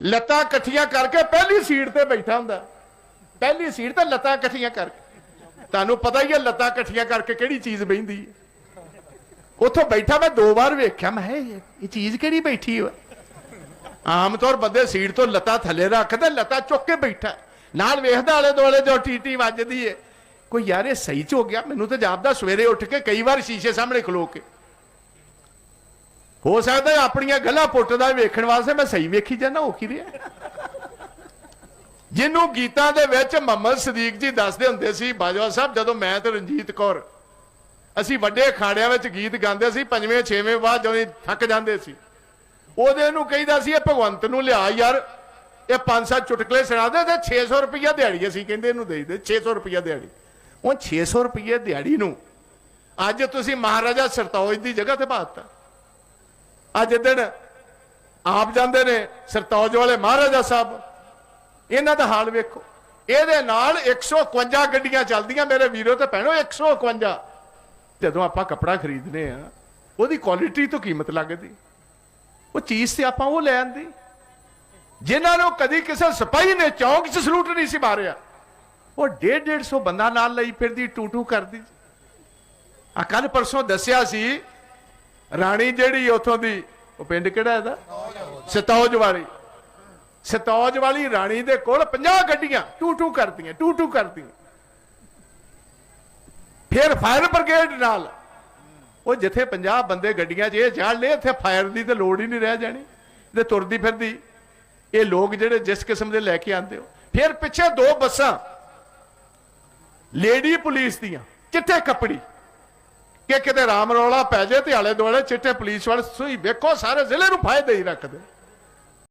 ਲੱਤਾਂ ਇਕੱਠੀਆਂ ਕਰਕੇ ਪਹਿਲੀ ਸੀਟ ਤੇ ਬੈਠਾ ਹੁੰਦਾ। ਪਹਿਲੀ ਸੀਟ ਤੇ ਲੱਤਾਂ ਇਕੱਠੀਆਂ ਕਰਕੇ। ਤੁਹਾਨੂੰ ਪਤਾ ਹੀ ਹੈ ਲੱਤਾਂ ਇਕੱਠੀਆਂ ਕਰਕੇ ਕਿਹੜੀ ਚੀਜ਼ ਬੈਂਦੀ ਹੈ। ਉੱਥੋਂ ਬੈਠਾ ਮੈਂ ਦੋ ਵਾਰ ਵੇਖਿਆ, ਮੈਂ ਕਿਹਾ, ਇਹ ਚੀਜ਼ ਕਿਹੜੀ ਬੈਠੀ ਹੋਵੇ ਆਮ ਤੌਰ ਬੰਦੇ ਸੀਟ ਤੋਂ ਲੱਤਾਂ ਥੱਲੇ ਰੱਖਦੇ, ਲੱਤਾਂ ਚੁੱਕ ਕੇ ਬੈਠਾ। ਨਾਲ ਵੇਖਦਾ ਆਲੇ ਦੁਆਲੇ ਜੋ ਟੀਟੀ ਵੱਜਦੀ ਏ ਕੋਈ ਯਾਰ, ਇਹ ਸਹੀ ਚ ਹੋ ਗਿਆ। ਮੈਨੂੰ ਤਾਂ ਜਾਪਦਾ ਸਵੇਰੇ ਉੱਠ ਕੇ ਕਈ ਵਾਰ ਸ਼ੀਸ਼ੇ ਸਾਹਮਣੇ ਖਲੋ ਕੇ। ਹੋ ਸਕਦਾ ਆਪਣੀਆਂ ਗੱਲਾਂ ਪੁੱਟਦਾ ਵੇਖਣ ਵਾਸਤੇ ਮੈਂ ਸਹੀ ਵੇਖੀ ਜਾਂਦਾ ਹੋ ਕੀ ਰਿਹਾ? ਜਿਹਨੂੰ ਗੀਤਾਂ ਦੇ ਵਿੱਚ ਮੁਹੰਮਦ ਸਦੀਕ ਜੀ ਦੱਸਦੇ ਹੁੰਦੇ ਸੀ, ਬਾਜਵਾ ਸਾਹਿਬ, ਜਦੋਂ ਮੈਂ ਤੇ ਰਣਜੀਤ ਕੌਰ, ਅਸੀਂ ਵੱਡੇ ਅਖਾੜਿਆਂ ਵਿੱਚ ਗੀਤ ਗਾਉਂਦੇ ਸੀ, ਪੰਜਵੇਂ, ਛੇਵੇਂ ਬਾਅਦ ਜਦੋਂ ਥੱਕ ਜਾਂਦੇ ਸੀ। ਉਹਦੇ ਨੂੰ ਕਹਿੰਦਾ ਸੀ, ਇਹ ਭਗਵੰਤ ਨੂੰ ਲਿਆ ਯਾਰ, ਇਹ ਪੰਜ ਸੱਤ ਚੁਟਕਲੇ ਸੁਣਾ ਦੇ, ਤੇ 600 ਰੁਪਈਆ ਦਿਹਾੜੀ ਅਸੀਂ ਕਹਿੰਦੇ ਇਹਨੂੰ ਦੇ ਦੇ 600 ਰੁਪਈਆ ਦਿਹਾੜੀ। ਉਹ 600 ਰੁਪਈਏ ਦਿਹਾੜੀ ਨੂੰ ਅੱਜ ਤੁਸੀਂ ਮਹਾਰਾਜਾ ਸਰਤੋਜ ਦੀ ਜਗ੍ਹਾ ਤੇ ਬਾਤ ਅੱਜ ਦਿਨ ਆਪ ਜਾਂਦੇ ਨੇ ਸਰਤੌਜ ਵਾਲੇ ਮਹਾਰਾਜਾ ਸਾਹਿਬ। ਇਹਨਾਂ ਦਾ ਹਾਲ ਵੇਖੋ। ਇਹਦੇ ਨਾਲ 151 ਗੱਡੀਆਂ ਚੱਲਦੀਆਂ ਮੇਰੇ ਵੀਰੋ ਤੇ ਭੈਣੋ 151 ਜਦੋਂ ਆਪਾਂ ਕੱਪੜਾ ਖਰੀਦਨੇ ਆ, ਉਹਦੀ ਕੁਆਲਿਟੀ ਤੋਂ ਕੀਮਤ ਲੱਗਦੀ। ਉਹ ਚੀਜ਼ ਤੇ ਆਪਾਂ ਉਹ ਲੈ ਆਂਦੀ। ਜਿਨ੍ਹਾਂ ਨੂੰ ਕਦੀ ਕਿਸੇ ਸਿਪਾਹੀ ਨੇ ਚੌਂਕ 'ਚ ਸਲੂਟ ਨਹੀਂ ਸੀ ਮਾਰਿਆ, ਉਹ 1.5 150 ਬੰਦਾ ਨਾਲ ਲਈ ਫਿਰਦੀ ਟੂ ਟੂ ਕਰਦੀ। ਆ ਕੱਲ ਪਰਸੋਂ ਦੱਸਿਆ ਸੀ ਰਾਣੀ ਜਿਹੜੀ ਉਥੋਂ ਦੀ, ਉਹ ਪਿੰਡ ਕਿਹੜਾ ਇਹਦਾ? ਸਤੌਜ ਵਾਲੀ। ਸਤੌਜ ਵਾਲੀ ਰਾਣੀ ਦੇ ਕੋਲ 50 ਗੱਡੀਆਂ ਟੂ ਟੂ ਕਰਦੀਆਂ, ਟੂ ਟੂ ਕਰਦੀਆਂ। ਫਿਰ ਫਾਇਰ ਬ੍ਰਿਗੇਡ ਨਾਲ, ਉਹ ਜਿੱਥੇ 50 ਬੰਦੇ ਗੱਡੀਆਂ 'ਚ ਇਹ ਜਾਣ ਲਏ, ਇੱਥੇ ਫਾਇਰ ਦੀ ਤੇ ਲੋੜ ਹੀ ਨਹੀਂ ਰਹਿ ਜਾਣੀ। ਤੇ ਤੁਰਦੀ ਫਿਰਦੀ। ਇਹ ਲੋਕ ਜਿਹੜੇ ਜਿਸ ਕਿਸਮ ਦੇ ਲੈ ਕੇ ਆਉਂਦੇ ਹੋ। ਫਿਰ ਪਿੱਛੇ ਦੋ ਬੱਸਾਂ, ਲੇਡੀ ਪੁਲਿਸ ਦੀਆਂ, ਚਿੱਟੇ ਕੱਪੜੀ। ਕਿ ਕਿਤੇ ਰਾਮ ਰੌਲਾ ਪੈ ਜਾਏ ਤੇ ਆਲੇ ਦੁਆਲੇ ਚਿੱਟੇ ਪੁਲਿਸ ਵਾਲੇ ਸੂਈ ਵੇਖੋ, ਸਾਰੇ ਜ਼ਿਲ੍ਹੇ ਨੂੰ ਫਾਇਦੇ ਹੀ ਰੱਖਦੇ।